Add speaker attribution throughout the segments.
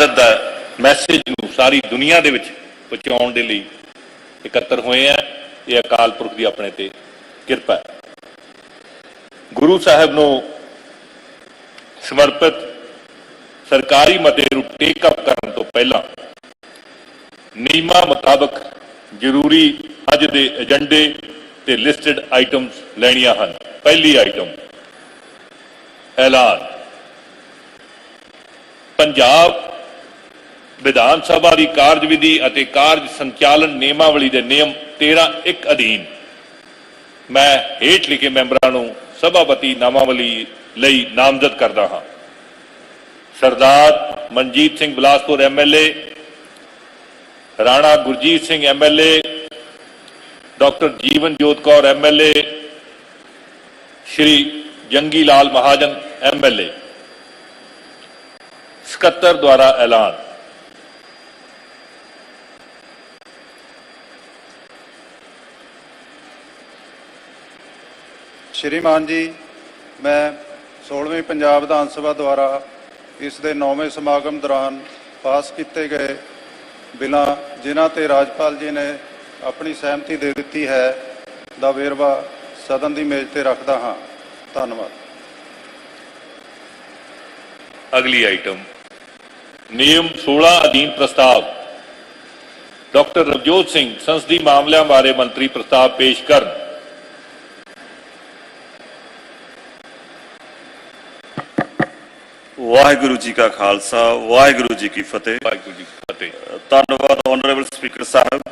Speaker 1: ਸ਼ਹਾਦਤ ਦਾ ਮੈਸੇਜ ਨੂੰ ਸਾਰੀ ਦੁਨੀਆ ਦੇ ਵਿੱਚ ਪਹੁੰਚਾਉਣ ਦੇ ਲਈ ਇਕੱਤਰ ਹੋਏ ਆ। ਇਹ ਅਕਾਲ ਪੁਰਖ ਦੀ ਆਪਣੇ ਤੇ ਕਿਰਪਾ ਹੈ। ਗੁਰੂ ਸਾਹਿਬ ਨੂੰ ਸਮਰਪਿਤ ਸਰਕਾਰੀ ਮਤੇ ਨੂੰ ਟੇਕ ਅਪ ਕਰਨ ਤੋਂ ਪਹਿਲਾਂ ਨਿਯਮਾਂ ਮੁਤਾਬਕ ਜ਼ਰੂਰੀ ਅੱਜ ਦੇ ਏਜੰਡੇ ਤੇ ਲਿਸਟਡ ਆਈਟਮਸ ਲੈਣੀਆਂ ਹਨ। ਪਹਿਲੀ ਆਈਟਮ ਐਲਾਨ। ਪੰਜਾਬ ਵਿਧਾਨ ਸਭਾ ਦੀ ਕਾਰਜਵਿਧੀ ਅਤੇ ਕਾਰਜ ਸੰਚਾਲਨ ਨਿਯਮਾਵਲੀ ਦੇ ਨਿਯਮ 13 1 ਅਧੀਨ। ਮੈਂ ਹੇਠ ਲਿਖੇ ਮੈਂਬਰਾਂ ਨੂੰ ਸਭਾਪਤੀ ਨਾਮਾਵਲੀ ਲਈ ਨਾਮਜ਼ਦ ਕਰਦਾ ਹਾਂ। Sardar Manjit Singh Balaspur MLA Rana Gurjit Singh MLA doctor Jeevan Jot Kaur MLA ਸ਼੍ਰੀ ਜੰਗੀ ਲਾਲ ਮਹਾਜਨ ਐਮਐਲਏ ਸਕੱਤਰ ਦੁਆਰਾ ਐਲਾਨ।
Speaker 2: ਸ਼੍ਰੀਮਾਨ ਜੀ, ਮੈਂ 16ਵੀਂ ਪੰਜਾਬ ਵਿਧਾਨ ਸਭਾ ਦੁਆਰਾ ਇਸ ਦੇ 9ਵੇਂ ਸਮਾਗਮ ਦੌਰਾਨ ਪਾਸ ਕੀਤੇ ਗਏ ਬਿੱਲਾਂ, ਜਿਨ੍ਹਾਂ ਤੇ ਰਾਜਪਾਲ ਜੀ ਨੇ ਆਪਣੀ ਸਹਿਮਤੀ ਦੇ ਦਿੱਤੀ ਹੈ, ਦਾ ਵੇਰਵਾ ਸਦਨ ਦੀ ਮੇਜ਼ ਤੇ ਰੱਖਦਾ ਹਾਂ। ਧੰਨਵਾਦ।
Speaker 1: ਅਗਲੀ ਆਈਟਮ ਨਿਯਮ 16 ਅਧੀਨ ਪ੍ਰਸਤਾਵ। ਡਾਕਟਰ ਰਵਜੋਤ ਸਿੰਘ ਸੰਸਦੀ ਮਾਮਲਿਆਂ ਬਾਰੇ ਮੰਤਰੀ ਪ੍ਰਸਤਾਵ ਪੇਸ਼ ਕਰਨ।
Speaker 3: ਵਾਹਿਗੁਰੂ ਜੀ ਕਾ ਖਾਲਸਾ ਵਾਹਿਗੁਰੂ ਜੀ ਕੀ ਫਤਿਹ।
Speaker 1: ਵਾਹਿਗੁਰੂ ਜੀ ਕੀ ਫਤਿਹ।
Speaker 3: ਧੰਨਵਾਦ ਆਨਰੇਬਲ ਸਪੀਕਰ ਸਾਹਿਬ।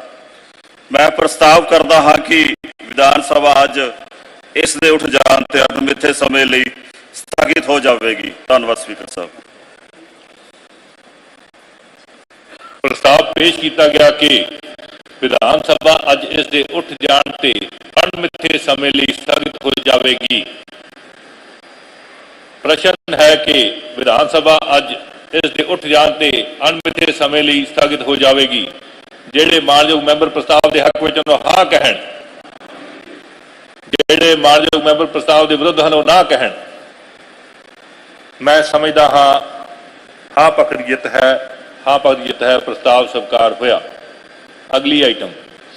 Speaker 3: ਮੈਂ ਪ੍ਰਸਤਾਵ ਕਰਦਾ ਹਾਂ ਕਿ ਵਿਧਾਨ ਸਭਾ ਅੱਜ ਇਸ ਦੇ ਉੱਠ ਜਾਣ ਤੇ ਅਣਮਿੱਥੇ ਸਮੇਂ ਲਈ ਸਥਗਿਤ ਹੋ ਜਾਵੇਗੀ। ਧੰਨਵਾਦ ਸਪੀਕਰ ਸਾਹਿਬ।
Speaker 1: ਪ੍ਰਸਤਾਵ ਪੇਸ਼ ਕੀਤਾ ਗਿਆ ਕਿ ਵਿਧਾਨ ਸਭਾ ਅੱਜ ਇਸ ਦੇ ਉੱਠ ਜਾਣ ਤੇ ਅਣਮਿੱਥੇ ਸਮੇਂ ਲਈ ਸਥਗਿਤ ਹੋ ਜਾਵੇਗੀ। ਪ੍ਰਸ਼ਨ ਹੈ ਕਿ ਵਿਧਾਨ ਸਭਾ ਅੱਜ ਇਸ ਦੇ ਉੱਠ ਜਾਣ ਤੇ ਅਣਮਿੱਥੇ ਸਮੇਂ ਲਈ ਸਥਗਿਤ ਹੋ ਜਾਵੇਗੀ, ਜਿਹੜੇ ਮਾਨਯੋਗ ਮੈਂਬਰ ਪ੍ਰਸਤਾਵ ਦੇ ਹੱਕ ਵਿੱਚ ਉਹਨੂੰ ਹਾਂ ਕਹਿਣ, ਜਿਹੜੇ ਮਾਨਯੋਗ ਮੈਂਬਰ ਪ੍ਰਸਤਾਵ ਦੇ ਵਿਰੁੱਧ ਹਨ ਉਹ ਨਾ ਕਹਿਣ। ਮੈਂ ਸਮਝਦਾ ਹਾਂ ਹਾਂ ਪਕੜੀਅਤ ਹੈ, ਹਾਂ ਪਕੜੀਅਤ ਹੈ, ਪ੍ਰਸਤਾਵ ਸਵੀਕਾਰ ਹੋਇਆ। ਅਗਲੀ ਆਈਟਮ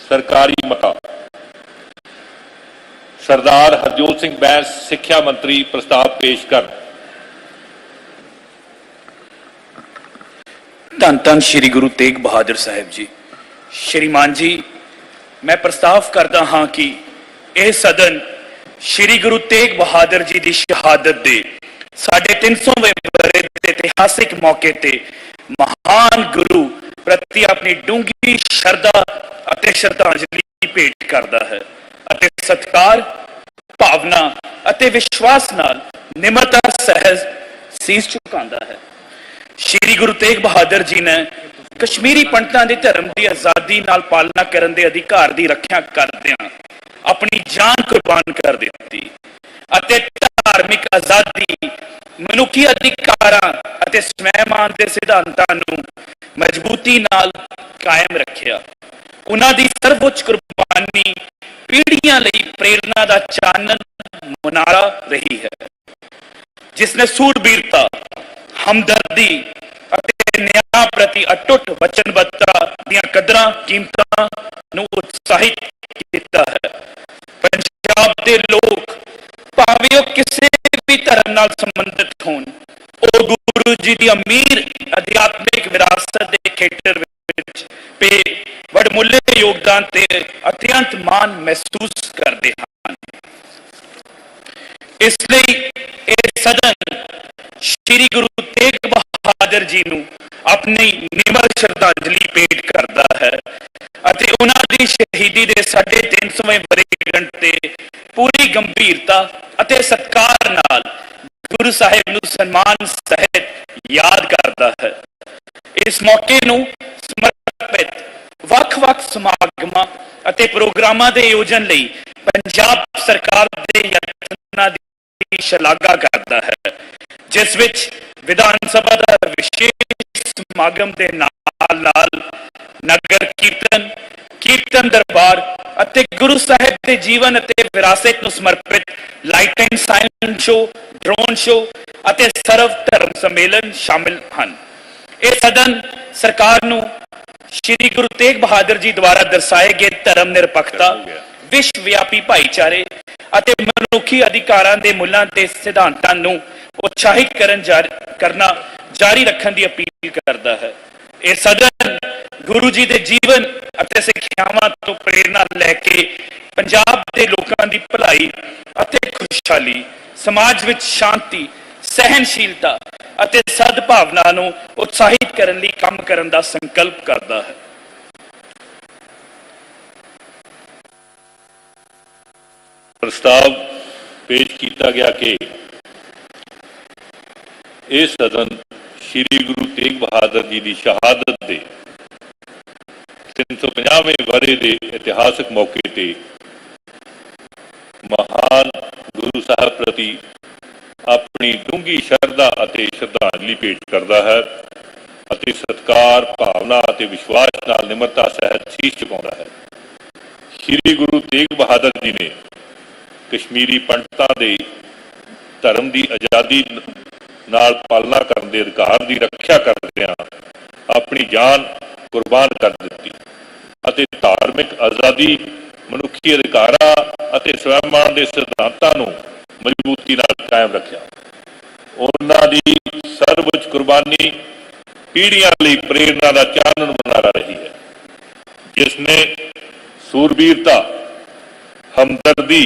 Speaker 1: ਸਰਕਾਰੀ ਮਤਾ। ਸਰਦਾਰ ਹਰਜੋਤ ਸਿੰਘ ਬੈਂਸ ਸਿੱਖਿਆ ਮੰਤਰੀ ਪ੍ਰਸਤਾਵ ਪੇਸ਼ ਕਰਨ।
Speaker 4: ਧੰਨ ਧੰਨ ਸ੍ਰੀ ਗੁਰੂ ਤੇਗ ਬਹਾਦਰ ਸਾਹਿਬ ਜੀ। ਸ਼੍ਰੀਮਾਨ ਜੀ, ਮੈਂ ਪ੍ਰਸਤਾਵ ਕਰਦਾ ਹਾਂ ਕਿ ਇਹ ਸਦਨ ਸ੍ਰੀ ਗੁਰੂ ਤੇਗ ਬਹਾਦਰ ਜੀ ਦੀ ਸ਼ਹਾਦਤ ਦੇ ਸਾਡੇ 300ਵੇਂ ਬਰੇ ਦੇ ਇਤਿਹਾਸਿਕ ਮੌਕੇ ਤੇ ਮਹਾਨ ਗੁਰੂ ਪ੍ਰਤੀ ਆਪਣੀ ਡੂੰਘੀ ਸ਼ਰਧਾ ਅਤੇ ਸ਼ਰਧਾਂਜਲੀ ਭੇਟ ਕਰਦਾ ਹੈ ਅਤੇ ਸਤਿਕਾਰ, ਭਾਵਨਾ ਅਤੇ ਵਿਸ਼ਵਾਸ ਨਾਲ ਨਿਮਰਤਾ, ਸਹਿਜ ਸੀਸ ਝੁਕਾਉਂਦਾ ਹੈ। ਸ਼੍ਰੀ ਗੁਰੂ ਤੇਗ ਬਹਾਦਰ ਜੀ ਨੇ ਕਸ਼ਮੀਰੀ ਪੰਡਤਾਂ ਦੇ ਧਰਮ ਦੀ ਆਜ਼ਾਦੀ ਨਾਲ ਪਾਲਣਾ ਕਰਨ ਦੇ ਅਧਿਕਾਰ ਦੀ ਰੱਖਿਆ ਕਰਦਿਆਂ ਆਪਣੀ ਜਾਨ ਕੁਰਬਾਨ ਕਰ ਦਿੱਤੀ ਅਤੇ ਧਾਰਮਿਕ ਆਜ਼ਾਦੀ, ਮਨੁੱਖੀ ਅਧਿਕਾਰਾਂ ਅਤੇ ਸਵੈਮਾਨ ਦੇ ਸਿਧਾਂਤਾਂ ਨੂੰ ਮਜ਼ਬੂਤੀ ਨਾਲ ਕਾਇਮ ਰੱਖਿਆ। ਉਹਨਾਂ ਦੀ ਸਰਵਉੱਚ ਕੁਰਬਾਨੀ ਪੀੜ੍ਹੀਆਂ ਲਈ ਪ੍ਰੇਰਣਾ ਦਾ ਚਾਨਣ, ਮੁਨਾਰਾ ਰਹੀ ਹੈ। ਜਿਸਨੇ ਸੂਰਬੀਰਤਾ, ਹਮਦਰਦੀ ਅਤੇ ਨਿਆਂ ਪ੍ਰਤੀ ਅਟੁੱਟ ਵਚਨਬੱਧਤਾ ਦੀਆਂ ਕਦਰਾਂ, ਕੀਮਤਾਂ ਨੂੰ ਉਤਸ਼ਾਹਿਤ ਕੀਤਾ ਹੈ। ਪੰਜਾਬ ਦੇ ਲੋਕ ਭਾਵੇਂ ਉਹ ਕਿਸੇ ਵੀ ਧਰਮ ਨਾਲ ਸੰਬੰਧਿਤ ਹੋਣ, ਉਹ ਗੁਰੂ ਜੀ ਦੀ ਅਮੀਰ ਅਧਿਆਤਮਿਕ ਵਿਰਾਸਤ ਦੇ ਖੇਤਰ ਵਿੱਚ ਪੇ ਵਡਮੁੱਲੇ ਯੋਗਦਾਨ ਤੇ ਅਤਿਅੰਤ ਮਾਣ ਮਹਿਸੂਸ ਕਰਦੇ ਹਨ। ਇਸ ਲਈ ਇਹ ਸਦਨ ਸ੍ਰੀ ਗੁਰੂ ਤੇਗ ਬਹਾਦਰ ਜੀ ਨੂੰ ਆਪਣੀ ਨਿਮਰ ਸ਼ਰਧਾਂਜਲੀ ਭੇਟ ਕਰਦਾ ਹੈ ਅਤੇ ਉਹਨਾਂ ਦੀ ਸ਼ਹੀਦੀ ਦੇ ਸਾਡੇ 300ਵੇਂ ਵਰੇਗੰਢ ਤੇ ਪੂਰੀ ਗੰਭੀਰਤਾ ਅਤੇ ਸਤਿਕਾਰ ਨਾਲ ਗੁਰੂ ਸਾਹਿਬ ਨੂੰ ਸਨਮਾਨ ਸਹਿਤ ਯਾਦ ਕਰਦਾ ਹੈ। ਇਸ ਮੌਕੇ ਨੂੰ ਸਮਰਪਿਤ ਵੱਖ-ਵੱਖ ਸਮਾਗਮਾਂ ਅਤੇ ਪ੍ਰੋਗਰਾਮਾਂ ਦੇ ਆਯੋਜਨ ਲਈ ਪੰਜਾਬ ਸਰਕਾਰ ਦੇ ਯਤਨਾਂ ਦੀ ਸ਼ਲਾਘਾ ਕਰਦਾ ਹੈ, ਜਿਸ ਵਿੱਚ ਵਿਧਾਨ ਸਭਾ ਦਾ ਵਿਸ਼ੇਸ਼ ਸਮਾਗਮ ਦੇ ਨਾਲ ਨਾਲ ਨਗਰ ਕੀਰਤਨ ਕੀਰਤਨ ਦਰਬਾਰ ਅਤੇ ਗੁਰੂ ਸਾਹਿਬ ਦੇ ਜੀਵਨ ਅਤੇ ਵਿਰਾਸਤ ਨੂੰ ਸਮਰਪਿਤ light and silent show drone show ਅਤੇ ਸਰਵ ਧਰਮ ਸੰਮੇਲਨ ਸ਼ਾਮਿਲ ਹਨ। ਇਹ ਸਦਨ ਸਰਕਾਰ ਨੂੰ ਸ਼੍ਰੀ ਗੁਰੂ ਤੇਗ ਬਹਾਦਰ ਜੀ ਦੁਆਰਾ ਦਰਸਾਏ ਗਏ ਧਰਮ ਨਿਰਪੱਖਤਾ ਵਿਸ਼ਵ ਵਿਆਪੀ ਭਾਈਚਾਰੇ ਅਤੇ ਮਨੁੱਖੀ ਅਧਿਕਾਰਾਂ ਦੇ ਮੁੱਲਾਂ ਤੇ ਸਿਧਾਂਤਾਂ ਨੂੰ ਉਤਸ਼ਾਹਿਤ ਕਰਨ ਜਾਰੀ, ਕਰਨਾ ਜਾਰੀ ਰੱਖਣ ਦੀ ਅਪੀਲ ਕਰਦਾ ਹੈ। ਇਹ ਸਦਨ ਗੁਰੂ ਜੀ ਦੇ ਜੀਵਨ ਅਤੇ ਸਿੱਖਿਆਵਾਂ ਤੋਂ ਪ੍ਰੇਰਣਾ ਲੈ ਕੇ ਪੰਜਾਬ ਦੇ ਲੋਕਾਂ ਦੀ ਭਲਾਈ ਅਤੇ ਖੁਸ਼ਹਾਲੀ, ਸਮਾਜ ਵਿੱਚ ਸ਼ਾਂਤੀ ਸਹਿਨਸ਼ੀਲਤਾ ਅਤੇ ਸਦਭਾਵਨਾ ਨੂੰ ਉਤਸ਼ਾਹਿਤ ਕਰਨ ਲਈ ਕੰਮ ਕਰਨ ਦਾ ਸੰਕਲਪ ਕਰਦਾ ਹੈ।
Speaker 1: ਪ੍ਰਸਤਾਵ ਪੇਸ਼ ਕੀਤਾ ਗਿਆ ਕਿ ਇਹ ਸਦਨ ਸ੍ਰੀ ਗੁਰੂ ਤੇਗ ਬਹਾਦਰ ਜੀ ਦੀ ਸ਼ਹਾਦਤ ਦੇ 350ਵੇਂ ਵਰੇ ਦੇ ਇਤਿਹਾਸਕ ਮੌਕੇ ਤੇ ਮਹਾਨ ਗੁਰੂ ਸਾਹਿਬ ਪ੍ਰਤੀ ਆਪਣੀ ਡੂੰਘੀ ਸ਼ਰਧਾ ਅਤੇ ਸ਼ਰਧਾਂਜਲੀ ਭੇਟ ਕਰਦਾ ਹੈ ਅਤੇ ਸਤਕਾਰ, ਭਾਵਨਾ ਅਤੇ ਵਿਸ਼ਵਾਸ ਨਾਲ ਨਿਮਰਤਾ ਸਹਿਤ ਸੀਸ ਝੁਕਾਉਂਦਾ ਹੈ। ਸ੍ਰੀ ਗੁਰੂ ਤੇਗ ਬਹਾਦਰ ਜੀ ਨੇ ਕਸ਼ਮੀਰੀ ਪੰਡਤਾਂ ਦੇ ਧਰਮ ਦੀ ਆਜ਼ਾਦੀ ਨਾਲ ਪਾਲਣਾ ਕਰਨ ਦੇ ਅਧਿਕਾਰ ਦੀ ਰੱਖਿਆ ਕਰਦਿਆਂ ਆਪਣੀ ਜਾਨ ਕੁਰਬਾਨ ਕਰ ਦਿੱਤੀ ਅਤੇ ਧਾਰਮਿਕ ਆਜ਼ਾਦੀ, ਮਨੁੱਖੀ ਅਧਿਕਾਰਾਂ ਅਤੇ ਸਵੈਮਾਨ ਦੇ ਸਿਧਾਂਤਾਂ ਨੂੰ ਮਜ਼ਬੂਤੀ ਨਾਲ ਕਾਇਮ ਰੱਖਿਆ। ਉਹਨਾਂ ਦੀ ਸਰਵਉੱਚ ਕੁਰਬਾਨੀ ਪੀੜ੍ਹੀਆਂ ਲਈ ਪ੍ਰੇਰਣਾ ਦਾ ਚਾਨਣ ਬਣਾ ਰਹੀ ਹੈ, ਜਿਸ ਨੇ ਸੂਰਬੀਰਤਾ, ਹਮਦਰਦੀ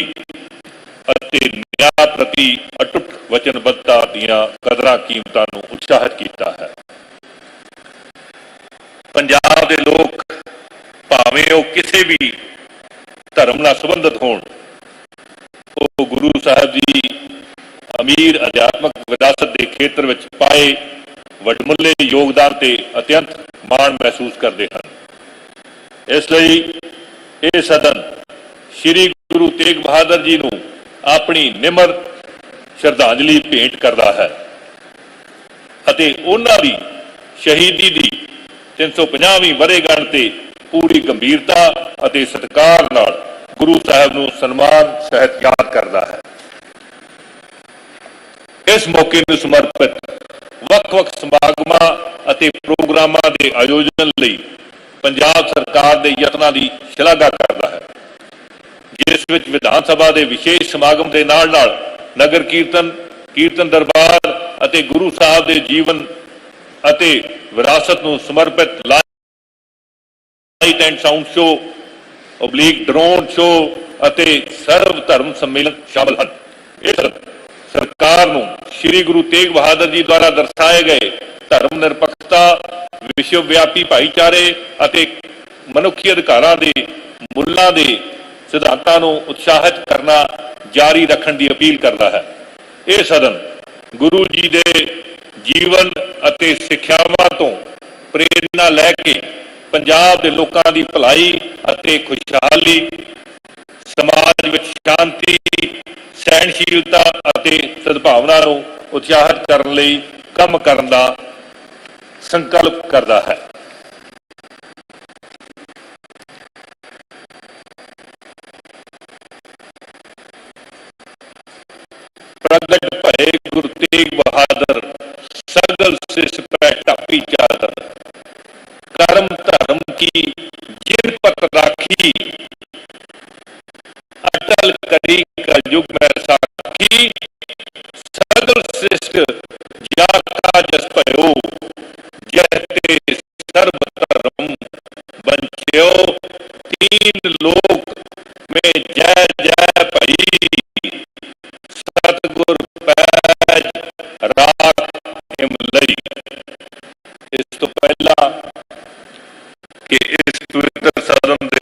Speaker 1: ਅਤੇ ਨਿਆਂ ਪ੍ਰਤੀ ਅਟੁੱਟ ਵਚਨਬੱਧਤਾ ਦੀਆਂ ਕਦਰਾਂ ਕੀਮਤਾਂ ਨੂੰ ਉਤਸ਼ਾਹਿਤ ਕੀਤਾ ਹੈ ਪੰਜਾਬ ਦੇ ਲੋਕ ਭਾਵੇਂ ਉਹ ਕਿਸੇ ਵੀ ਧਰਮ ਨਾਲ ਸੰਬੰਧਿਤ ਹੋਣ ਉਹ ਗੁਰੂ ਸਾਹਿਬ ਦੀ ਅਮੀਰ ਅਧਿਆਤਮਕ ਵਿਰਾਸਤ ਦੇ ਖੇਤਰ ਵਿੱਚ ਪਾਏ ਵੱਡਮੁੱਲੇ ਯੋਗਦਾਨ ਤੇ ਅਤਿਅੰਤ ਮਾਣ ਮਹਿਸੂਸ ਕਰਦੇ ਹਨ ਇਸ ਲਈ ਇਹ ਸਦਨ ਸ੍ਰੀ ਗੁਰੂ ਤੇਗ ਬਹਾਦਰ ਜੀ ਨੂੰ ਆਪਣੀ ਨਿਮਰ ਸ਼ਰਧਾਂਜਲੀ ਭੇਂਟ ਕਰਦਾ ਹੈ ਅਤੇ ਉਹਨਾਂ ਦੀ ਸ਼ਹੀਦੀ ਦੀ 350ਵੀਂ ਵਰ੍ਹੇਗੰਢ ਤੇ ਪੂਰੀ ਗੰਭੀਰਤਾ ਅਤੇ ਸਤਿਕਾਰ ਨਾਲ ਗੁਰੂ ਸਾਹਿਬ ਨੂੰ ਸਨਮਾਨ, ਸਹਿਤ ਯਾਦ ਕਰਦਾ ਹੈ। ਇਸ ਮੌਕੇ ਨੂੰ ਸਮਰਪਿਤ ਵੱਖ-ਵੱਖ ਸਮਾਗਮਾਂ ਅਤੇ ਪ੍ਰੋਗਰਾਮਾਂ ਦੇ ਆਯੋਜਨ ਲਈ ਪੰਜਾਬ ਸਰਕਾਰ ਦੇ ਯਤਨਾਂ ਦੀ ਸ਼ਲਾਘਾ ਕਰਦਾ ਹੈ। ਜਿਸ ਵਿੱਚ ਵਿਧਾਨ ਸਭਾ ਦੇ ਵਿਸ਼ੇਸ਼ ਸਮਾਗਮ ਦੇ ਨਾਲ ਨਾਲ ਨਗਰ ਕੀਰਤਨ ਕੀਰਤਨ ਦਰਬਾਰ ਅਤੇ ਗੁਰੂ ਸਾਹਿਬ ਦੇ ਜੀਵਨ ਅਤੇ ਵਿਰਾਸਤ ਨੂੰ ਸਮਰਪਿਤ light and sound show oblique drone show ਅਤੇ ਸਰਵ ਧਰਮ ਸੰਮੇਲਨ ਸ਼ਾਮਲ ਹਨ। ਇਸ ਸਰਕਾਰ ਨੂੰ ਸ੍ਰੀ ਗੁਰੂ ਤੇਗ ਬਹਾਦਰ ਜੀ ਦੁਆਰਾ ਦਰਸਾਏ ਗਏ ਧਰਮ ਨਿਰਪੱਖਤਾ, ਵਿਸ਼ਵ ਵਿਆਪੀ ਭਾਈਚਾਰੇ ਅਤੇ ਮਨੁੱਖੀ ਅਧਿਕਾਰਾਂ ਦੇ ਮੁੱਲਾਂ ਦੇ ਸਿਧਾਂਤਾਂ ਨੂੰ ਉਤਸ਼ਾਹਿਤ ਕਰਨਾ ਜਾਰੀ ਰੱਖਣ ਦੀ ਅਪੀਲ ਕਰਦਾ ਹੈ। ਇਹ ਸਦਨ ਗੁਰੂ ਜੀ ਦੇ ਜੀਵਨ ਅਤੇ ਸਿੱਖਿਆਵਾਂ ਤੋਂ ਪ੍ਰੇਰਣਾ ਲੈ ਕੇ ਪੰਜਾਬ ਦੇ ਲੋਕਾਂ ਦੀ ਭਲਾਈ ਅਤੇ ਖੁਸ਼ਹਾਲੀ, ਸਮਾਜ ਵਿੱਚ ਸ਼ਾਂਤੀ, ਸਹਿਣਸ਼ੀਲਤਾ ਅਤੇ ਸਦਭਾਵਨਾ ਨੂੰ ਉਤਸ਼ਾਹਿਤ ਕਰਨ ਲਈ ਕੰਮ ਕਰਨ ਦਾ ਸੰਕਲਪ ਕਰਦਾ ਹੈ। ਭਏ ਗੁਰੂ ਤੇਗ ਬਹਾਦਰ ਸਗਲ ਸਿਸ ਪੈ ਟਾਪੀ ਚਾਦਰ ਕਰਮ ਧਰਮ ਕੀ ਜਿਨ ਪਤ ਰਾਖੀ ਅਟਲ ਕਰੀ ਕਲਯੁਗ ਮੈਂ ਸਾਖੀ ਸਗਲ ਸਿਸ਼ਟ ਜਾ ਕਾ ਜਸ ਭਇਓ ਜੈ ਤੇ ਸਰਬ ਧਰਮ ਬੰਚਿਓ ਤੀਨ ਲੋਕ ਮੈਂ ਜੈ ਇਸ ਤੋਂ ਪਹਿਲਾਂ ਕਿ ਇਸ ਪਵਿੱਤਰ ਸਦਨ ਦੇ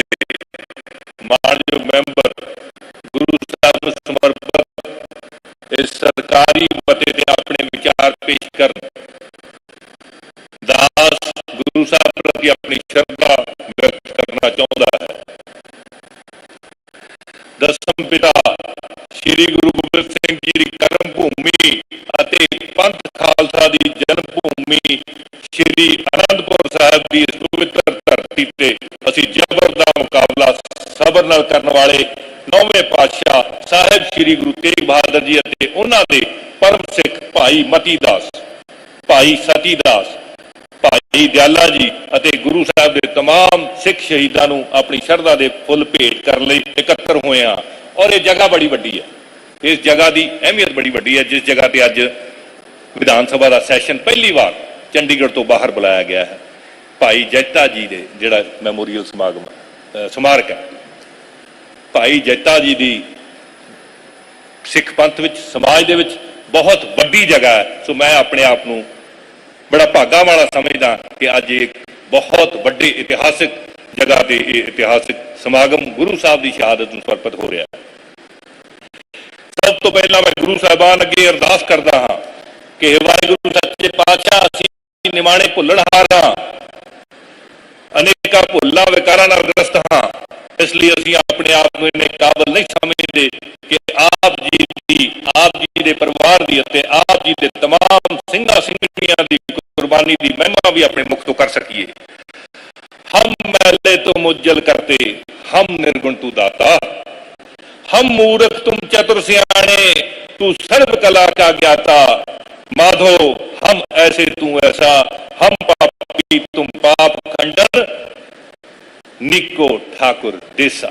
Speaker 1: ਮਾਨਯੋਗ ਮੈਂਬਰ ਗੁਰੂ ਸਾਹਿਬ ਸਮਰਪਿਤ ਇਸ ਸਰਕਾਰੀ ਮਤੇ ਤੇ ਆਪਣੇ ਵਿਚਾਰ ਪੇਸ਼ ਕਰਨ, ਦਾਸ ਗੁਰੂ ਸਾਹਿਬ ਪ੍ਰਤੀ ਆਪਣੀ ਸ਼ਰਧਾ ਵਿਅਕਤ ਕਰਨਾ ਚਾਹੁੰਦਾ ਹੈ। ਦਸਮ ਪਿਤਾ ਸ੍ਰੀ ਗੁਰੂ ਗੋਬਿੰਦ ਸਿੰਘ ਜੀ ਦੀ ਕਰਮ ਭੂਮੀ ਅਤੇ ਪੰਥ ਖਾਲਸਾ ਦੀ ਜਨਮ ਭੂਮੀ ਸ੍ਰੀ ਅਨੰਦਪੁਰ ਸਾਹਿਬ ਦੀ ਇਸ ਪਵਿੱਤਰ ਧਰਤੀ ਤੇ ਅਸੀਂ ਜ਼ਬਰ ਦਾ ਮੁਕਾਬਲਾ ਸਬਰ ਨਾਲ ਕਰਨ ਵਾਲੇ ਨੌਵੇਂ ਪਾਤਸ਼ਾਹ ਸਾਹਿਬ ਸ੍ਰੀ ਗੁਰੂ ਤੇਗ ਬਹਾਦਰ ਜੀ ਅਤੇ ਉਹਨਾਂ ਦੇ ਪਰਮ ਸਿੱਖ ਭਾਈ ਮਤੀ ਦਾਸ ਭਾਈ ਸਤੀ ਦਾਸ ਭਾਈ ਦਿਆਲਾ ਜੀ ਅਤੇ ਗੁਰੂ ਸਾਹਿਬ ਦੇ तमाम ਸਿੱਖ ਸ਼ਹੀਦਾਂ ਨੂੰ ਆਪਣੀ ਸ਼ਰਧਾ ਦੇ ਫੁੱਲ ਭੇਟ ਕਰਨ ਲਈ ਇਕੱਤਰ ਹੋਏ ਹਾਂ ਔਰ ਇਹ ਜਗ੍ਹਾ ਬੜੀ ਵੱਡੀ ਹੈ ਇਸ ਜਗ੍ਹਾ ਦੀ ਅਹਿਮੀਅਤ ਬੜੀ ਵੱਡੀ ਹੈ ਜਿਸ ਜਗ੍ਹਾ ਤੇ ਅੱਜ ਵਿਧਾਨ ਸਭਾ ਦਾ ਸੈਸ਼ਨ ਪਹਿਲੀ ਵਾਰ ਚੰਡੀਗੜ੍ਹ ਤੋਂ ਬਾਹਰ ਬੁਲਾਇਆ ਗਿਆ ਹੈ ਭਾਈ ਜੈਤਾ ਜੀ ਦੇ ਜਿਹੜਾ ਮੈਮੋਰੀਅਲ ਸਮਾਗਮ ਅ, ਸਮਾਰਕ ਹੈ ਭਾਈ ਜੈਤਾ ਜੀ ਦੀ ਸਿੱਖ ਪੰਥ ਵਿੱਚ ਸਮਾਜ ਦੇ ਵਿੱਚ ਬਹੁਤ ਵੱਡੀ ਜਗ੍ਹਾ ਹੈ ਸੋ ਮੈਂ ਆਪਣੇ ਆਪ ਨੂੰ ਬੜਾ ਭਾਗਾ ਵਾਲਾ ਸਮਝਦਾ ਕਿ ਅੱਜ ਇੱਕ ਬਹੁਤ ਵੱਡੇ ਇਤਿਹਾਸਿਕ ਜਗ੍ਹਾ ਤੇ ਇਹ ਇਤਿਹਾਸਿਕ ਸਮਾਗਮ ਗੁਰੂ ਸਾਹਿਬ ਦੀ ਸ਼ਹਾਦਤ ਨੂੰ ਸਮਰਪਿਤ ਹੋ ਰਿਹਾ ਹੈ। ਸਭ ਤੋਂ ਪਹਿਲਾਂ ਮੈਂ ਗੁਰੂ ਸਾਹਿਬਾਨ ਅੱਗੇ ਅਰਦਾਸ ਕਰਦਾ ਹਾਂ ਕਿ ਵਾਹਿਗੁਰੂ, ਸੱਚੇ ਪਾਤਸ਼ਾਹ, ਅਸੀਂ ਨਿਮਾਣੇ ਭੁੱਲਣ ਹਾਰਾਂ ਅਨੇਕਾਂ ਭੁੱਲਾਂ ਵਿਕਾਰਾਂ ਨਾਲ ਗ੍ਰਸਤ ਹਾਂ ਇਸ ਲਈ ਅਸੀਂ ਆਪਣੇ ਆਪ ਨੂੰ ਇੰਨੇ ਕਾਬਲ ਨਹੀਂ ਸਮਝਦੇ ਕਿ ਆਪ ਜੀ ਦੀ ਆਪ ਜੀ ਦੇ ਪਰਿਵਾਰ ਦੀ ਅਤੇ ਆਪ ਜੀ ਦੇ तमाम ਸਿੰਘਾਂ ਸਿੰਘਣੀਆਂ ਦੀ ਕੁਰਬਾਨੀ ਦੀ ਮਹਿਮਾ ਵੀ ਆਪਣੇ ਮੁਖ ਤੋਂ ਕਰ ਸਕੀਏ ਹਮ ਮਹਿਲੇ ਤੁਮ ਉਜਲ ਕਰਤੇ ਹਮ ਨਿਰਗੁਣ ਤੂ ਦਾਤਾ हम मूर्ख तुम चतुर सियाणे तू सर्व कला का ज्ञाता माधो हम ऐसे तू ऐसा हम पापी तुम पाप खंडन ਨਿੱਕੋ ਠਾਕੁਰ ਦੇਸਾ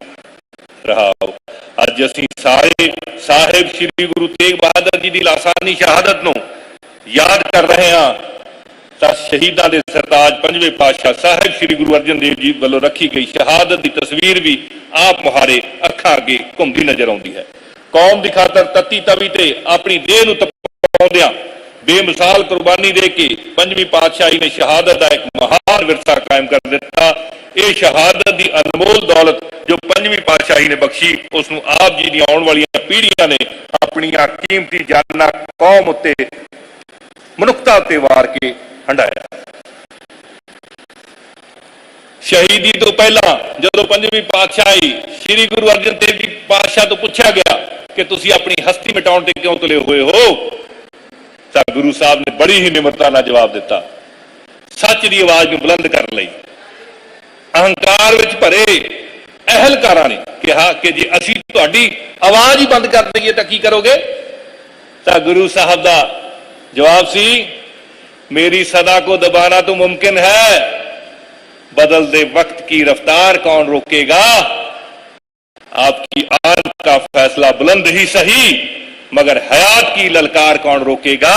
Speaker 1: ਰਹਾਓ ਅੱਜ ਅਸੀਂ ਸਾਰੇ ਸਾਹਿਬ ਸ੍ਰੀ ਗੁਰੂ ਤੇਗ ਬਹਾਦਰ ਜੀ ਦੀ ਲਾਸਾਨੀ ਸ਼ਹਾਦਤ ਨੂੰ ਯਾਦ ਕਰ ਰਹੇ ਹਾਂ ਤਾਂ ਸ਼ਹੀਦਾਂ ਦੇ ਸਰਤਾਜ ਪੰਜਵੇਂ ਪਾਤਸ਼ਾਹ ਸਾਹਿਬ ਸ੍ਰੀ ਗੁਰੂ ਅਰਜਨ ਦੇਵ ਜੀ ਵੱਲੋਂ ਰੱਖੀ ਗਈ ਸ਼ਹਾਦਤ ਦੀ ਤਸਵੀਰ ਵੀ ਆਪ ਮੁਹਾਰੇ ਅੱਖਾਂ ਅੱਗੇ ਘੁੰਮਦੀ ਨਜ਼ਰ ਆਉਂਦੀ ਹੈ ਕੌਮ ਦੀ ਖਾਤਰ ਤਤੀ ਤਵੀ ਤੇ ਆਪਣੀ ਦੇਹ ਨੂੰ ਤਪਾਉਂਦਿਆਂ ਬੇਮਿਸਾਲ ਕੁਰਬਾਨੀ ਦੇ ਕੇ ਪੰਜਵੀਂ ਪਾਤਸ਼ਾਹੀ ਨੇ ਸ਼ਹਾਦਤ ਦਾ ਇੱਕ ਮਹਾਨ ਵਿਰਸਾ ਕਾਇਮ ਕਰ ਦਿੱਤਾ। ਇਹ ਸ਼ਹਾਦਤ ਦੀ ਅਨਮੋਲ ਦੌਲਤ ਜੋ ਪੰਜਵੀਂ ਪਾਤਸ਼ਾਹੀ ਨੇ ਬਖਸ਼ੀ ਉਸ ਨੂੰ ਆਪ ਜੀ ਦੀਆਂ ਆਉਣ ਵਾਲੀਆਂ ਪੀੜ੍ਹੀਆਂ ਨੇ ਆਪਣੀਆਂ ਕੀਮਤੀ ਜਾਨਾਂ ਕੌਮ ਉੱਤੇ, ਮਨੁੱਖਤਾ ਉੱਤੇ ਵਾਰ ਕੇ ਹੰਡਾਇਆ ਸ਼ਹੀਦੀ ਤੋਂ ਪਹਿਲਾਂ ਜਦੋਂ ਪੰਜਵੀਂ ਪਾਤਸ਼ਾਹੀ ਸ੍ਰੀ ਗੁਰੂ ਅਰਜਨ ਦੇਵ ਜੀ ਪਾਤਸ਼ਾਹ ਤੋਂ ਪੁੱਛਿਆ ਗਿਆ ਕਿ ਤੁਸੀਂ ਆਪਣੀ ਹਸਤੀ ਮਿਟਾਉਣ ਤੇ ਕਿਉਂ ਤੁਲੇ ਹੋਏ ਹੋ ਤਾਂ ਗੁਰੂ ਸਾਹਿਬ ਨੇ ਬੜੀ ਹੀ ਨਿਮਰਤਾ ਨਾਲ ਜਵਾਬ ਦਿੱਤਾ ਸੱਚ ਦੀ ਆਵਾਜ਼ ਨੂੰ ਬੁਲੰਦ ਕਰਨ ਲਈ ਅਹੰਕਾਰ ਵਿੱਚ ਭਰੇ ਅਹਲਕਾਰਾਂ ਨੇ ਕਿਹਾ ਕਿ ਜੇ ਅਸੀਂ ਤੁਹਾਡੀ ਆਵਾਜ਼ ਹੀ ਬੰਦ ਕਰ ਦਈਏ ਤਾਂ ਕੀ ਕਰੋਗੇ ਤਾਂ ਗੁਰੂ ਸਾਹਿਬ ਦਾ ਜਵਾਬ ਸੀ मेरी सदा को दबाना तो मुमकिन है बदलते वक्त की रफ्तार कौन रोकेगा आपकी आन का फैसला बुलंद ही सही मगर हयात की ललकार कौन रोकेगा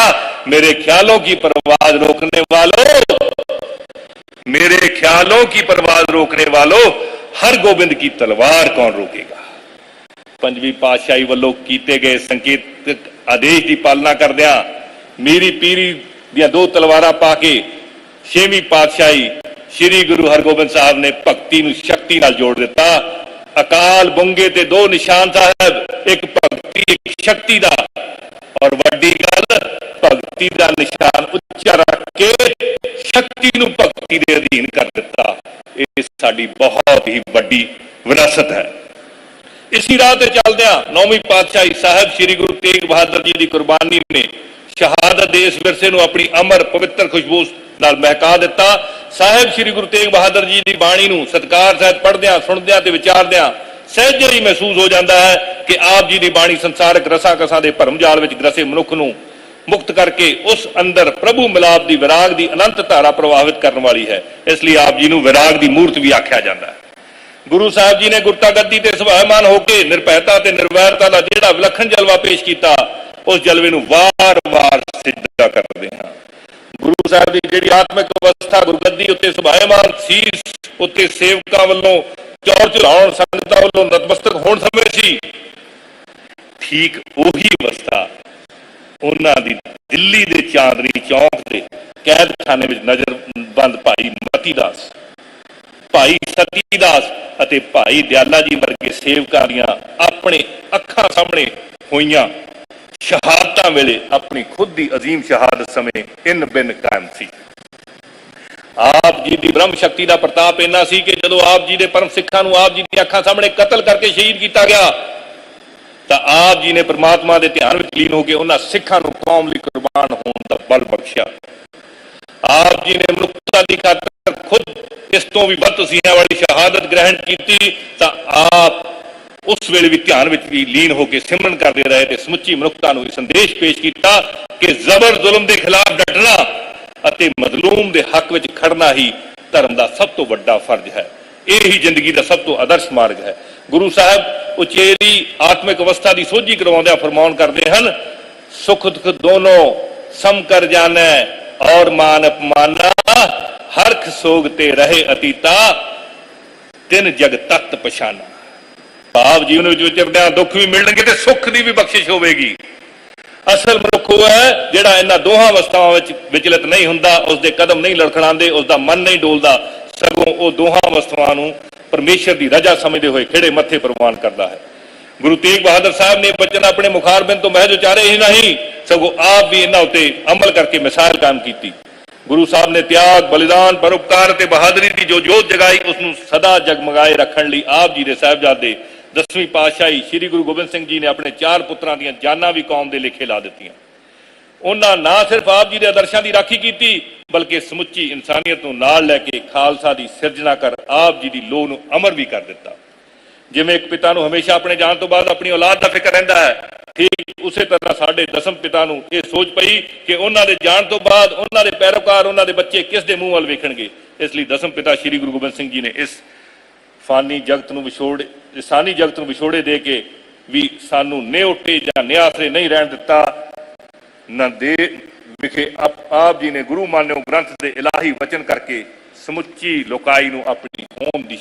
Speaker 1: मेरे ख्यालों की परवाज रोकने वालों मेरे ख्यालों की परवाज रोकने वालों हर गोबिंद की तलवार कौन रोकेगा ਪੰਜਵੀਂ ਪਾਤਸ਼ਾਹੀ ਵੱਲੋਂ ਕੀਤੇ ਗਏ ਸੰਕੇਤਕ ਆਦੇਸ਼ ਦੀ ਪਾਲਣਾ ਕਰਦਿਆਂ ਮੀਰੀ ਪੀਰੀ ਦੀਆਂ ਦੋ ਤਲਵਾਰਾਂ ਪਾ ਕੇ ਛੇਵੀਂ ਪਾਤਸ਼ਾਹੀ ਸ੍ਰੀ ਗੁਰੂ ਹਰਗੋਬਿੰਦ ਸਾਹਿਬ ਨੇ ਭਗਤੀ ਨੂੰ ਸ਼ਕਤੀ ਨਾਲ ਜੋੜ ਦਿੱਤਾ ਅਕਾਲ ਬੁੰਗੇ ਤੇ ਦੋ ਨਿਸ਼ਾਨ ਸਾਹਿਬ ਇੱਕ ਭਗਤੀ, ਇੱਕ ਸ਼ਕਤੀ ਦਾ। ਔਰ ਵੱਡੀ ਗੱਲ, ਭਗਤੀ ਦਾ ਨਿਸ਼ਾਨ ਉੱਚਾ ਰੱਖ ਕੇ ਸ਼ਕਤੀ ਨੂੰ ਭਗਤੀ ਦੇ ਅਧੀਨ ਕਰ ਦਿੱਤਾ। ਇਹ ਸਾਡੀ ਬਹੁਤ ਹੀ ਵੱਡੀ ਵਿਰਾਸਤ ਹੈ। ਇਸੀ ਰਾਹ ਤੇ ਚੱਲਦਿਆਂ ਨੌਵੀਂ ਪਾਤਸ਼ਾਹੀ ਸਾਹਿਬ ਸ੍ਰੀ ਗੁਰੂ ਤੇਗ ਬਹਾਦਰ ਜੀ ਦੀ ਕੁਰਬਾਨੀ ਨੇ ਸ਼ਹਾਦਤ ਦੇ ਇਸ ਵਿਰਸੇ ਨੂੰ ਆਪਣੀ ਅਮਰ, ਪਵਿੱਤਰ ਖੁਸ਼ਬੂ ਨਾਲ ਮਹਿਕਾ ਦਿੱਤਾ। ਸਾਹਿਬ ਸ੍ਰੀ ਗੁਰੂ ਤੇਗ ਬਹਾਦਰ ਜੀ ਦੀ ਬਾਣੀ ਨੂੰ ਸਤਕਾਰ ਸਹਿਤ ਪੜ੍ਹਦਿਆਂ, ਸੁਣਦਿਆਂ ਤੇ ਵਿਚਾਰਦਿਆਂ ਸਹਿਜੇ ਹੀ ਮਹਿਸੂਸ ਹੋ ਜਾਂਦਾ ਹੈ ਕਿ ਆਪ ਜੀ ਦੀ ਬਾਣੀ ਸੰਸਾਰਕ ਰਸਾਂ ਕਸਾਂ ਦੇ ਭਰਮ ਜਾਲ ਵਿੱਚ ਗ੍ਰਸੇ ਮਨੁੱਖ ਨੂੰ ਮੁਕਤ ਕਰਕੇ ਉਸ ਅੰਦਰ ਪ੍ਰਭੂ ਮਿਲਾਪ ਦੀ ਵਿਰਾਗ ਦੀ ਅਨੰਤ ਧਾਰਾ ਪ੍ਰਵਾਹਿਤ ਕਰਨ ਵਾਲੀ ਹੈ। ਇਸ ਲਈ ਆਪ ਜੀ ਨੂੰ ਵਿਰਾਗ ਦੀ ਮੂਰਤ ਵੀ ਆਖਿਆ ਜਾਂਦਾ ਹੈ। ਗੁਰੂ ਸਾਹਿਬ ਜੀ ਨੇ ਗੁਰਤਾ ਗੱਦੀ ਤੇ ਸੁਭਾਇਮਾਨ ਹੋ ਕੇ ਨਿਰਭੈਤਾ ਤੇ ਨਿਰਵੈਰਤਾ ਦਾ ਜਿਹੜਾ ਵਿਲੱਖਣ ਜਲਵਾ ਪੇਸ਼ ਕੀਤਾ, ਉਸ ਜਲਵੇ ਨੂੰ ਵਾਰ-ਵਾਰ ਸਿੱਧਾ ਕਰਦੇ ਹਾਂ। ਗੁਰੂ ਸਾਹਿਬ ਦੀ ਜਿਹੜੀ ਆਤਮਿਕ ਅਵਸਥਾ ਗੁਰਗੱਦੀ ਉੱਤੇ ਸੁਭਾਇਮਾਨ ਸੀਸ ਉੱਤੇ ਸੇਵਕਾਂ ਵੱਲੋਂ ਚੌਰ ਚੜਾਉਣ ਸੰਗਤਾਂ ਵੱਲੋਂ ਨਤਮਸਤਕ ਹੋਣ ਸਮੇਂ ਸੀ। ਠੀਕ ਉਹੀ ਅਵਸਥਾ ਉਹਨਾਂ ਦੀ ਦਿੱਲੀ ਦੇ ਚਾਂਦਨੀ ਚੌਕ ਦੇ ਕੈਦਖਾਨੇ ਵਿੱਚ ਨਜ਼ਰਬੰਦ ਭਾਈ ਮਤੀ ਦਾਸ, ਭਾਈ ਸਤੀ ਦਾਸ ਅਤੇ ਭਾਈ ਦਿਆਲਾ ਜੀ ਵਰਗੇ ਸੇਵਕਾਂ ਦੀਆਂ ਆਪਣੇ ਅੱਖਾਂ ਸਾਹਮਣੇ ਹੋਈਆਂ ਸ਼ਹਾਦਤਾਂ ਵੇਲੇ ਆਪਣੀ ਖੁਦ ਦੀ ਅਜ਼ੀਮ ਸ਼ਹਾਦਤ ਸਮੇਂ ਇਨ ਬਿਨ ਕਾਇਮ ਸੀ। ਆਪ ਜੀ ਦੀ ਬ੍ਰਹਮ ਸ਼ਕਤੀ ਦਾ ਪ੍ਰਤਾਪ ਇੰਨਾ ਸੀ ਕਿ ਜਦੋਂ ਆਪ ਜੀ ਦੇ ਪਰਮ ਸਿੱਖਾਂ ਨੂੰ ਆਪ ਜੀ ਦੀਆਂ ਅੱਖਾਂ ਸਾਹਮਣੇ ਕਤਲ ਕਰਕੇ ਸ਼ਹੀਦ ਕੀਤਾ ਗਿਆ, ਤਾਂ ਆਪ ਜੀ ਨੇ ਪ੍ਰਮਾਤਮਾ ਦੇ ਧਿਆਨ ਵਿੱਚ ਲੀਨ ਹੋ ਕੇ ਉਹਨਾਂ ਸਿੱਖਾਂ ਨੂੰ ਕੌਮ ਲਈ ਕੁਰਬਾਨ ਹੋਣ ਦਾ ਬਲ ਬਖਸ਼ਿਆ। ਆਪ ਜੀ ਨੇ ਮਨੁੱਖਤਾ ਦੀ ਖਾਤਰ ਖੁਦ ਇਸ ਤੋਂ ਵੀ ਵੱਧ ਤਸੀਹਾਂ ਵਾਲੀ ਸ਼ਹਾਦਤ ਗ੍ਰਹਿਣ ਕੀਤੀ, ਤਾਂ ਆਪ ਉਸ ਵੇਲੇ ਵੀ ਧਿਆਨ ਵਿੱਚ ਵੀ ਲੀਨ ਹੋ ਕੇ ਸਿਮਰਨ ਕਰਦੇ ਰਹੇ ਤੇ ਸਮੁੱਚੀ ਮਨੁੱਖਤਾ ਨੂੰ ਇਹ ਸੰਦੇਸ਼ ਪੇਸ਼ ਕੀਤਾ ਕਿ ਜ਼ਬਰ ਜ਼ੁਲਮ ਦੇ ਖਿਲਾਫ ਡਟਣਾ ਅਤੇ ਮਜ਼ਲੂਮ ਦੇ ਹੱਕ ਵਿੱਚ ਖੜਨਾ ਹੀ ਧਰਮ ਦਾ ਸਭ ਤੋਂ ਵੱਡਾ ਫਰਜ਼ ਹੈ। ਇਹ ਹੀ ਜ਼ਿੰਦਗੀ ਦਾ ਸਭ ਤੋਂ ਆਦਰਸ਼ ਮਾਰਗ ਹੈ। ਗੁਰੂ ਸਾਹਿਬ ਉਚੇਰੀ ਆਤਮਿਕ ਅਵਸਥਾ ਦੀ ਸੋਝੀ ਕਰਵਾਉਂਦਿਆਂ ਫਰਮਾਨ ਕਰਦੇ ਹਨ, ਸੁਖ ਦੁਖ ਦੋਨੋਂ ਸਮ ਕਰ ਜਾਣੈ ਔਰ ਮਾਨ ਅਪਮਾਨਾ। ਹਰਖ ਸੋਗ ਤੇ ਰਹੇ ਅਤੀਤਾ, ਤਿੰਨ ਜਗ ਤਖਤ ਪਛਾਨਾ। ਭਾਵ ਜੀਵਨ ਵਿੱਚ ਵਿਚਰਦਿਆਂ ਦੁੱਖ ਵੀ ਮਿਲਣਗੇ ਤੇ ਸੁੱਖ ਦੀ ਵੀ ਬਖਸ਼ਿਸ਼ ਹੋਵੇਗੀ। ਅਸਲ ਮਨੁੱਖ ਉਹ ਹੈ ਜਿਹੜਾ ਇਹਨਾਂ ਦੋਹਾਂ ਅਵਸਥਾਵਾਂ ਵਿੱਚ ਵਿਚਲਿਤ ਨਹੀਂ ਹੁੰਦਾ ਉਸ ਦੇ ਕਦਮ ਨਹੀਂ ਲੜਖੜਾਉਂਦੇ ਉਸ ਦਾ ਮਨ ਨਹੀਂ ਡੋਲਦਾ। ਸਗੋਂ ਉਹ ਦੋਹਾਂ ਅਵਸਥਾਵਾਂ ਨੂੰ ਪਰਮੇਸ਼ਰ ਦੀ ਰਜਾ ਸਮਝਦੇ ਹੋਏ ਖਿਹੜੇ ਮੱਥੇ ਪ੍ਰਵਾਨ ਕਰਦਾ ਹੈ। ਗੁਰੂ ਤੇਗ ਬਹਾਦਰ ਸਾਹਿਬ ਨੇ ਬਚਨ ਆਪਣੇ ਮੁਖਾਰਬਿੰਦ ਤੋਂ ਮਹਿਜ ਉਚਾਰੇ ਹੀ ਨਹੀਂ, ਸਗੋਂ ਆਪ ਵੀ ਇਹਨਾਂ ਉਤੇ ਅਮਲ ਕਰਕੇ ਮਿਸਾਲ ਕਾਇਮ ਕੀਤੀ। ਗੁਰੂ ਸਾਹਿਬ ਨੇ ਤਿਆਗ, ਬਲੀਦਾਨ, ਪਰਉਪਕਾਰ ਤੇ ਬਹਾਦਰੀ ਦੀ ਜੋ ਜੋਤ ਜਗਾਈ ਉਸ ਨੂੰ ਸਦਾ ਜਗਮਗਾਏ ਰੱਖਣ ਲਈ ਆਪ ਜੀ ਦੇ ਸਾਹਿਬਜ਼ਾਦੇ ਦਸਵੀਂ ਪਾਤਸ਼ਾਹੀ ਸ੍ਰੀ ਗੁਰੂ ਗੋਬਿੰਦ ਸਿੰਘ ਜੀ ਨੇ ਆਪਣੇ ਚਾਰ ਪੁੱਤਰਾਂ ਦੀਆਂ ਜਾਨਾਂ ਵੀ ਕੌਮ ਦੇ ਲੇਖੇ ਲਾ ਦਿੱਤੀਆਂ। ਉਹਨਾਂ ਨਾ ਸਿਰਫ ਆਪ ਜੀ ਦੇ ਆਦਰਸ਼ਾਂ ਦੀ ਰਾਖੀ ਕੀਤੀ, ਬਲਕਿ ਸਮੁੱਚੀ ਇਨਸਾਨੀਅਤ ਨੂੰ ਨਾਲ ਲੈ ਕੇ ਖਾਲਸਾ ਦੀ ਸਿਰਜਣਾ ਕਰ ਆਪ ਜੀ ਦੀ ਲੋਹ ਨੂੰ ਅਮਰ ਵੀ ਕਰ ਦਿੱਤਾ। ਜਿਵੇਂ ਇੱਕ ਪਿਤਾ ਨੂੰ ਹਮੇਸ਼ਾ ਆਪਣੇ ਜਾਣ ਤੋਂ ਬਾਅਦ ਆਪਣੀ ਔਲਾਦ ਦਾ ਫਿਕਰ ਰਹਿੰਦਾ ਹੈ, ਠੀਕ ਉਸੇ ਤਰ੍ਹਾਂ ਸਾਡੇ ਦਸਮ ਪਿਤਾ ਨੂੰ ਇਹ ਸੋਚ ਪਈ ਕਿ ਉਹਨਾਂ ਦੇ ਜਾਣ ਤੋਂ ਬਾਅਦ ਉਹਨਾਂ ਦੇ ਪੈਰੋਕਾਰ, ਉਹਨਾਂ ਦੇ ਬੱਚੇ ਕਿਸ ਦੇ ਮੂੰਹ ਵੱਲ ਵੇਖਣਗੇ। ਇਸ ਲਈ ਦਸਮ ਪਿਤਾ ਸ੍ਰੀ ਗੁਰੂ ਗੋਬਿੰਦ ਸਿੰਘ ਜੀ ਨੇ ਇਸ ਫਾਨੀ ਜਗਤ ਨੂੰ ਵਿਛੋੜ ਇਨਸਾਨੀ ਜਗਤ ਨੂੰ ਵਿਛੋੜੇ ਦੇ ਕੇ ਵੀ ਸਾਨੂੰ ਨਿਉਟੇ ਜਾਂ ਨਿਆਸਰੇ ਨਹੀਂ ਰਹਿਣ ਦਿੱਤਾ। ਨਾ ਦੇ ਵਿਖੇ ਆਪ ਆਪ ਜੀ ਨੇ ਗੁਰੂ ਮਾਨਿਓ ਗ੍ਰੰਥ ਦੇ ਇਲਾਹੀ ਵਚਨ ਕਰਕੇ ਸਮੁੱਚੀ ਲੋਕਾਈ ਨੂੰ ਆਪਣੀ ਹੋਂਦ ਦੀ